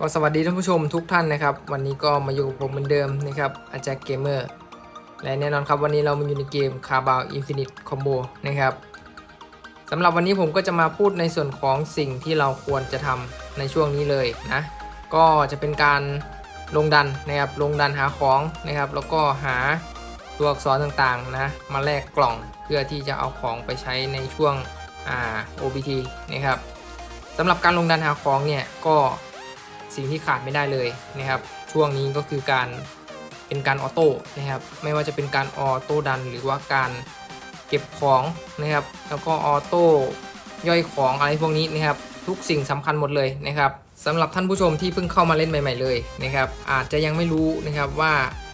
ก็สวัสดีท่านผู้ชมทุกท่านนะครับ วันนี้ก็มาอยู่กับผมเหมือนเดิมนะครับอาจารย์เกมเมอร์และแน่นอนครับวันนี้เรามาอยู่ในเกม c a r b a l Infinite Combo นะครับสำหรับวันนี้ผมก็จะมาพูดในส่วนของสิ่งที่เราควรจะทำในช่วงนี้เลยนะก็จะเป็นการลงดันนะครับลงดันหาของนะครับ แล้วก็หาตัวอักษรต่างๆนะมาแลกกล่องเพื่อที่จะเอาของไปใช้ในช่วงอ่า OBT นะครับสำหรับการลงดันหาของเนี่ยก็ สิ่งที่ขาดไม่ได้เลยนะครับ ช่วงนี้ก็คือการเป็นการออโต้นะครับ ไม่ว่าจะเป็นการออโต้ดันหรือว่าการเก็บของนะครับ แล้วก็ออโต้ย่อยของอะไรพวกนี้นะครับ ทุกสิ่งสำคัญหมดเลยนะครับสำหรับท่านผู้ชมที่เพิ่งเข้ามาเล่นใหม่ ๆ เลยนะครับ อาจจะยังไม่รู้นะครับว่า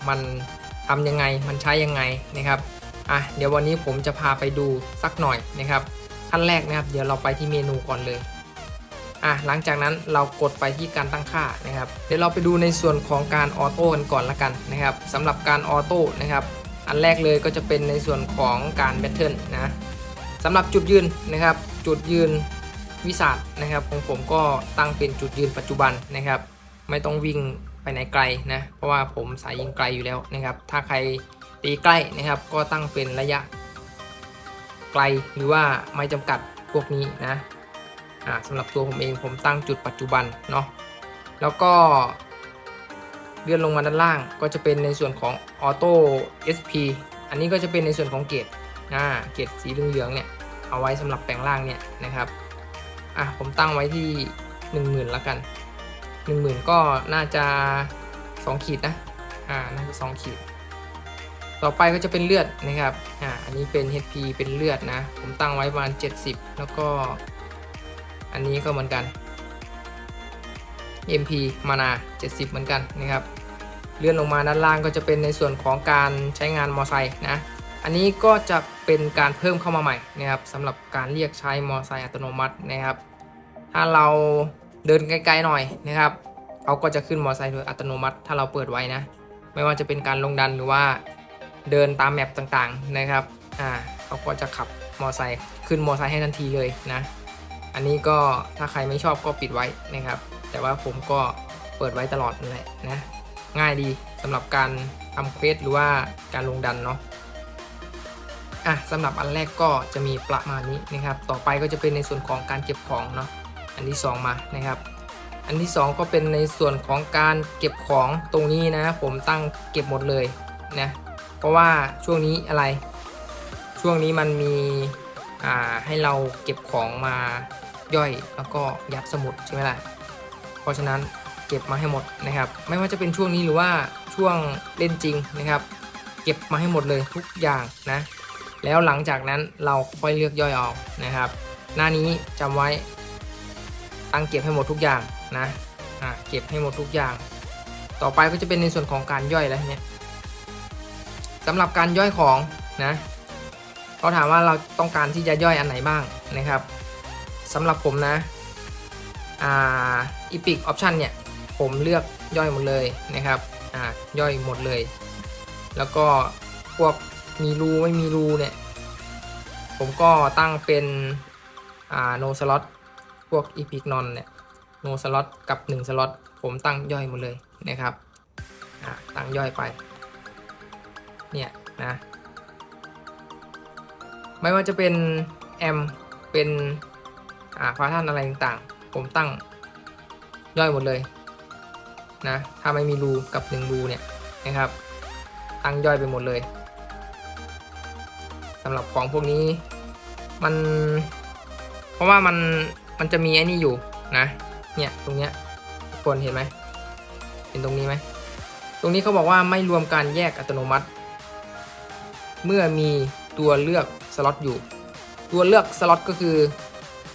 มันทำยังไงมันใช้ยังไงนะครับอะเดี๋ยววันนี้ผมจะพาไปดูสักหน่อยนะครับขั้นแรกนะครับ เดี๋ยวเราไปที่เมนูก่อนเลย อะหลังจากนั้นเรากดไปที่การตั้งค่านะครับ เดี๋ยวเราไปดูในส่วนของการออโต้กันก่อนละกันนะครับสำหรับการออโต้นะครับอันแรกเลยก็จะเป็นในส่วนของการแบทเทิลนะสำหรับจุดยืนนะครับ จุดยืนวิสัทนะครับของผมก็ตั้งเป็นจุดยืนปัจจุบันนะครับ ไม่ต้องวิ่งไปไหนไกลนะเพราะว่าผมสายยิงไกลอยู่แล้วนะครับ ถ้าใครตีใกล้นะครับ ก็ตั้งเป็นระยะไกลหรือว่าไม่จำกัดพวกนี้นะ อ่าสำหรับตัวผมเองผมตั้งจุดปัจจุบันเนาะแล้วก็เลื่อนลงมาด้านล่างก็จะเป็นในส่วนของออโต้ SP อันนี้ก็จะเป็นในส่วนของเกตอ่าเกตสีเหลืองๆเนี่ยเอาไว้สำหรับแปลงล่างเนี่ยนะครับอะผมตั้งไว้ที่ 10,000ละกัน 10,000 ก็น่าจะ 2 ขีดนะอ่าน่าจะ2ขีด ต่อไปก็จะเป็นเลือดนะครับอ่าอันนี้เป็น HP เป็นเลือดนะ ผมตั้งไว้ประมาณ 70 แล้วก็ อันนี้ก็เหมือนกัน MP มานา 70 เหมือนกันนะครับเลื่อนลงมาด้านล่างก็จะเป็นในส่วนของการใช้งานมอไซค์นะอันนี้ก็จะเป็นการเพิ่มเข้ามาใหม่นะครับสำหรับการเรียกใช้มอไซค์อัตโนมัตินะครับ ถ้าเราเดินไกลๆหน่อยนะครับเขาก็จะขึ้นมอไซค์โดยอัตโนมัติ ถ้าเราเปิดไว้นะไม่ว่าจะเป็นการลงดันหรือว่าเดินตามแมปต่างๆนะครับอ่าเขาก็จะขับมอไซค์ขึ้นมอไซค์ให้ทันทีเลยนะ อันนี้ก็ถ้าใครไม่ชอบก็ปิดไว้นะครับ แต่ว่าผมก็เปิดไว้ตลอดนั่นแหละนะ ง่ายดีสำหรับการทำเควสหรือว่าการลงดันเนาะอะสำหรับอันแรกก็จะมีประมาณนี้นะครับ ต่อไปก็จะเป็นในส่วนของการเก็บของเนาะอันที่ 2 มานะครับ อันที่ 2 ก็เป็นในส่วนของการเก็บของตรงนี้นะ ผมตั้งเก็บหมดเลยนะเพราะว่าช่วงนี้อะไร ช่วงนี้มันมี ให้เราเก็บของมาย่อยแล้วก็ยัดสมุดใช่ไหมล่ะ เพราะฉะนั้นเก็บมาให้หมดนะครับ ไม่ว่าจะเป็นช่วงนี้หรือว่าช่วงเล่นจริงนะครับ เก็บมาให้หมดเลยทุกอย่างนะ แล้วหลังจากนั้นเราค่อยเลือกย่อยเอานะครับ หน้านี้จำไว้ตั้งเก็บให้หมดทุกอย่างนะอ่าเก็บให้หมดทุกอย่าง ต่อไปก็จะเป็นในส่วนของการย่อยแล้วเนี่ยสำหรับการย่อยของนะ เขาถามว่าเราต้องการที่จะย่อยอันไหนบ้างนะครับสำหรับผมนะอ่า Epic Option เนี่ยผมเลือกย่อยหมดเลยนะครับอ่าย่อยหมดเลย แล้วก็พวกมีรูไม่มีรูเนี่ยผมก็ตั้งเป็นอ่า no slot พวก Epic non เนี่ย no slot กับ1 slot ผมตั้งย่อยหมดเลยนะครับอ่าตั้งย่อยไปเนี่ยนะ ไม่ว่าจะเป็นแอมเป็นอ่าพาท่านอะไรต่างๆ ผมตั้งย่อยหมดเลยนะถ้าไม่มีรูกับ1รูเนี่ยนะครับ ตั้งย่อยไปหมดเลยสำหรับของพวกนี้มัน เพราะว่ามันมันจะมีไอ้นี่อยู่นะเนี่ยตรงเนี้ยทุกคนเห็นไหมเห็นตรงนี้ไหมตรงนี้เขาบอกว่าไม่รวมการแยกอัตโนมัติ เมื่อมีตัวเลือก สล็อตอยู่ ตัวเลือกสล็อตก็คือ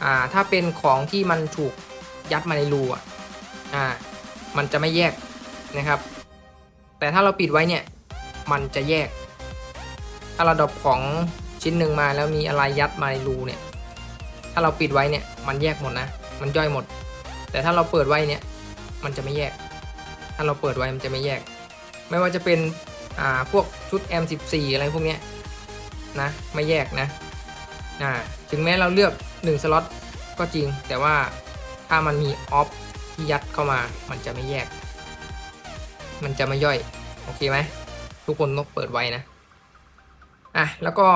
อ่าถ้าเป็นของที่มันถูกยัดมาในรูอะอ่ามันจะไม่แยกนะครับ แต่ถ้าเราปิดไว้เนี่ยมันจะแยก ถ้าเราดรอปของชิ้นหนึ่งมาแล้วมีอะไรยัดมาในรูเนี่ย ถ้าเราปิดไว้เนี่ยมันแยกหมดนะ มันย่อยหมด แต่ถ้าเราเปิดไว้เนี่ยมันจะไม่แยก ถ้าเราเปิดไว้มันจะไม่แยก ไม่ว่าจะเป็นอ่าพวกชุด M14 อะไรพวกเนี้ย นะไม่แยกนะอ่าถึงแม้เราเลือก 1 สล็อตก็จริง แต่ว่าถ้ามันมีออฟที่ยัดเข้ามา มันจะไม่แยก มันจะไม่ย่อย โอเคไหมทุกคนต้องเปิดไว้นะอะแล้วก็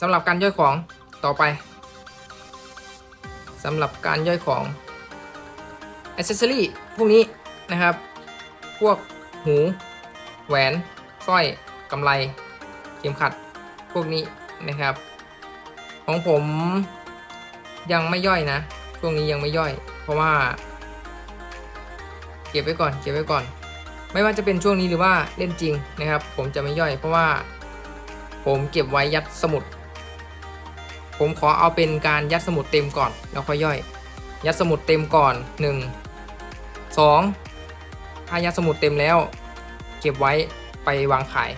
สำหรับการย่อยของต่อไปสำหรับการย่อยของอ c เซ s ซอรี่พวกนี้นะครับ พวกหู แหวน สร้อย กำไรเข็มขัด พวกนี้นะครับ ของผมยังไม่ย่อยนะช่วงนี้ยังไม่ย่อย เพราะว่า เก็บไว้ก่อนเก็บไว้ก่อน ไม่ว่าจะเป็นช่วงนี้หรือว่าเล่นจริงนะครับ ผมจะไม่ย่อย เพราะว่า ผมเก็บไว้ยัดสมุด ผมขอเอาเป็นการยัดสมุดเต็มก่อนแล้วค่อยย่อย ยัดสมุดเต็มก่อน 1 2ถ้ายัดสมุดเต็มแล้ว เก็บไว้ไปวางขาย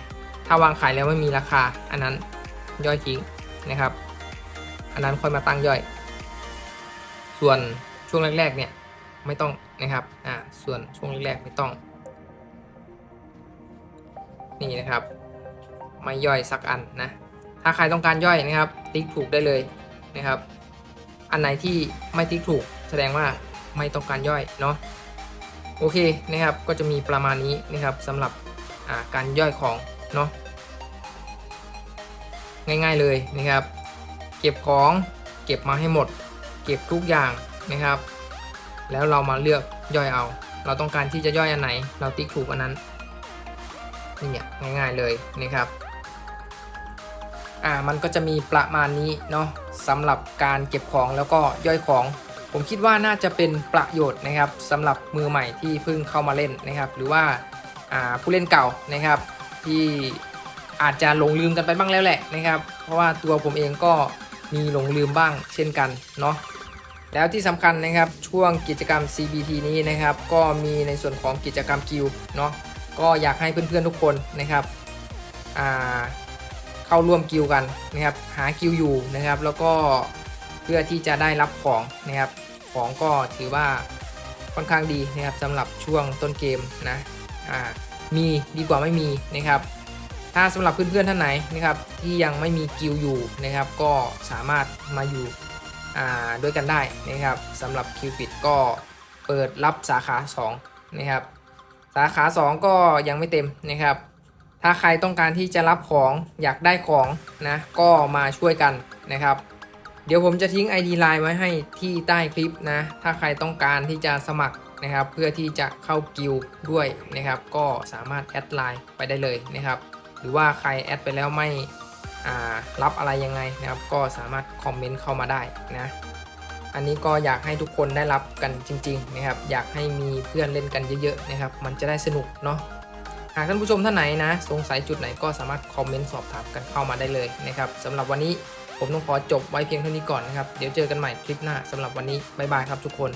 ถ้าวางขายแล้วไม่มีราคา อันนั้นย่อยทิ้งนะครับ อันนั้นค่อยมาตั้งย่อย ส่วนช่วงแรกๆเนี่ยไม่ต้องนะครับอ่าส่วนช่วงแรกๆไม่ต้อง นี่นะครับ ไม่ย่อยสักอันนะ ถ้าใครต้องการย่อยนะครับ ติ๊กถูกได้เลยนะครับ อันไหนที่ไม่ติ๊กถูกแสดงว่าไม่ต้องการย่อยเนาะโอเคนะครับก็จะมีประมาณนี้นะครับสำหรับการย่อยของ เนาะง่ายๆเลยนะครับ เก็บของเก็บมาให้หมด เก็บทุกอย่างนะครับ แล้วเรามาเลือกย่อยเอา เราต้องการที่จะย่อยอันไหน เราติ๊กถูกอันนั้นนี่เนี่ยง่ายๆเลยนะครับอ่ามันก็จะมีประมาณนี้เนาะสำหรับการเก็บของแล้วก็ย่อยของ ผมคิดว่าน่าจะเป็นประโยชน์นะครับสำหรับมือใหม่ที่เพิ่งเข้ามาเล่นนะครับ หรือว่าอ่าผู้เล่นเก่านะครับ ที่อาจจะหลงลืมกันไปบ้างแล้วแหละนะครับ เพราะว่าตัวผมเองก็มีหลงลืมบ้างเช่นกันเนาะแล้วที่สำคัญนะครับช่วงกิจกรรม CBT นี้นะครับ ก็มีในส่วนของกิจกรรมกิลด์เนาะก็อยากให้เพื่อนๆทุกคนนะครับเข้าร่วมกิลด์กันนะครับ หากิลด์อยู่นะครับ แล้วก็เพื่อที่จะได้รับของนะครับ ของก็ถือว่าค่อนข้างดีนะครับสำหรับช่วงต้นเกมนะอ่า มีดีกว่าไม่มีนะครับ ถ้าสำหรับเพื่อนๆท่านไหนนะครับที่ยังไม่มีกิลอยู่นะครับ ก็สามารถมาอยู่ด้วยกันได้นะครับสำหรับ Cupid ก็เปิดรับสาขา2นะครับสาขา 2 ก็ยังไม่เต็มนะครับ ถ้าใครต้องการที่จะรับของอยากได้ของนะก็มาช่วยกันนะครับ เดี๋ยวผมจะทิ้ง ID Line ไว้ให้ที่ใต้คลิปนะ ถ้าใครต้องการที่จะสมัคร นะครับ เพื่อที่จะเข้ากิลด้วยนะครับ ก็สามารถแอดไลน์ไปได้เลยนะครับ หรือว่าใครแอดไปแล้วไม่รับอะไรยังไงนะครับ ก็สามารถคอมเมนต์เข้ามาได้นะอันนี้ก็อยากให้ทุกคนได้รับกันจริง ๆ นะครับ อยากให้มีเพื่อนเล่นกันเยอะๆนะครับ มันจะได้สนุกเนาะหากท่านผู้ชมท่านไหนนะ สงสัยจุดไหนก็สามารถคอมเมนต์สอบถามกันเข้ามาได้เลยนะครับสำหรับวันนี้ผมต้องขอจบไว้เพียงเท่านี้ก่อนนะครับ เดี๋ยวเจอกันใหม่คลิปหน้าสำหรับวันนี้บ๊ายบายครับทุกคน